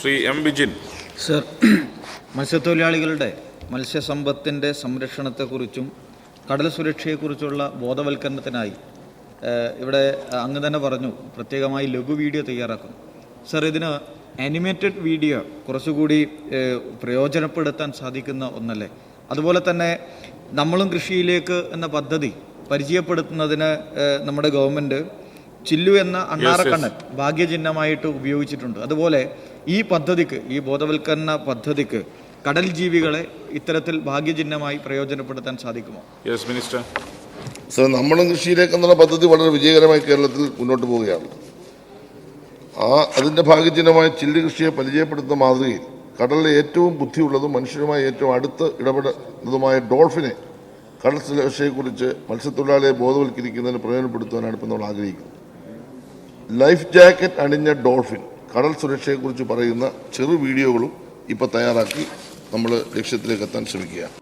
Shri M Vijin. Sir മത്സ്യത്തൊഴിലാളികളുടെ മത്സ്യസമ്പത്തിന്റെ സംരക്ഷണത്തെക്കുറിച്ചും കടൽ സുരക്ഷയെക്കുറിച്ചുള്ള ബോധവൽക്കരണത്തിനായി ഇവിടെ അങ്ങ് തന്നെ പറഞ്ഞു പ്രത്യേകമായി ലഘു വീഡിയോ തയ്യാറാക്കും സർ ഇതിന് ആനിമേറ്റഡ് വീഡിയോ കുറച്ചുകൂടി പ്രയോജനപ്പെടുത്താൻ സാധിക്കുന്ന ഒന്നല്ലേ? അതുപോലെ തന്നെ നമ്മളും കൃഷിയിലേക്ക് എന്ന പദ്ധതി പരിചയപ്പെടുത്തുന്നതിന് നമ്മുടെ ഗവൺമെന്റ് ചില്ലു എന്ന അണ്ണാറക്കണ്ണൻ ഭാഗ്യചിഹ്നമായിട്ട് ഉപയോഗിച്ചിട്ടുണ്ട്. അതുപോലെ ഈ പദ്ധതിക്ക് ഈ ബോധവൽക്കരണ പദ്ധതിക്ക് കടൽ ജീവികളെ ഇത്തരത്തിൽ ഭാഗ്യചിഹ്നമായി പ്രയോജനപ്പെടുത്താൻ സാധിക്കുമോ? യെസ് മിനിസ്റ്റർ സർ നമ്മളും കൃഷിയിലേക്ക് എന്നുള്ള പദ്ധതി വളരെ വിജയകരമായി കേരളത്തിൽ മുന്നോട്ട് പോവുകയാണ്. ആ അതിന്റെ ഭാഗ്യചിഹ്നമായ ചില്ലു കൃഷിയെ പരിചയപ്പെടുത്തുന്ന മാതൃകയിൽ കടലിലെ ഏറ്റവും ബുദ്ധിയുള്ളതും മനുഷ്യരുമായി ഏറ്റവും അടുത്ത് ഇടപെടുന്നതുമായ ഡോൾഫിനെ കടൽ സുരക്ഷയെക്കുറിച്ച് മത്സ്യത്തൊഴിലാളിയെ ബോധവൽക്കരിക്കുന്നതിന് പ്രയോജനപ്പെടുത്തുവാനാണ് ഇപ്പോൾ നമ്മൾ ആഗ്രഹിക്കുന്നത്. ലൈഫ് ജാക്കറ്റ് അണിഞ്ഞ ഡോൾഫിൻ കടൽ സുരക്ഷയെക്കുറിച്ച് പറയുന്ന ചെറു വീഡിയോകളും ഇപ്പോൾ തയ്യാറാക്കി നമ്മൾ ലക്ഷ്യത്തിലേക്ക് എത്താൻ ശ്രമിക്കുകയാണ്.